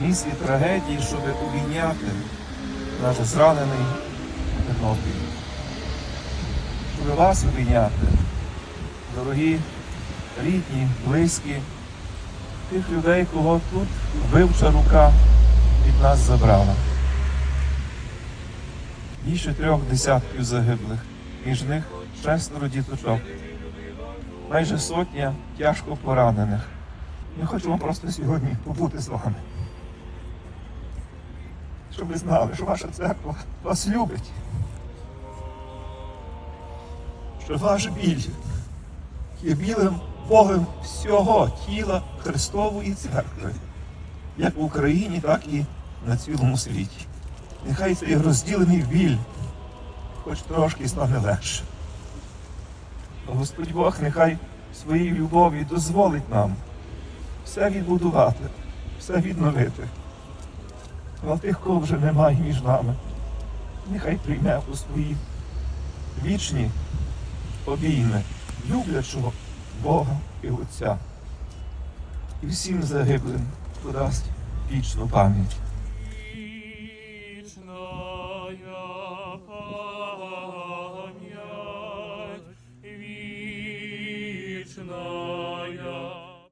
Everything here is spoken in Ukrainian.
місці трагедії, щоб обійняти наш зранений Тернопіль. Щоб вас обійняти, дорогі, рідні, близькі, тих людей, кого тут вбивча рука від нас забрала. Більше трьох десятків загиблих, між них шестеро діточок, майже сотня тяжко поранених. Ми хочемо просто сьогодні побути з вами. Щоб ви знали, що ваша церква вас любить. Що ваш біль є білим полем всього тіла Христової церкви, як в Україні, так і на цілому світі. Нехай цей розділений біль хоч трошки стане легше. Господь Бог нехай своїй любові дозволить нам все відбудувати, все відновити. А тих, кого вже немає між нами, нехай прийме у свої вічні обійми люблячого Бога і Отця. І всім загиблим подасть вічну пам'ять. Вечная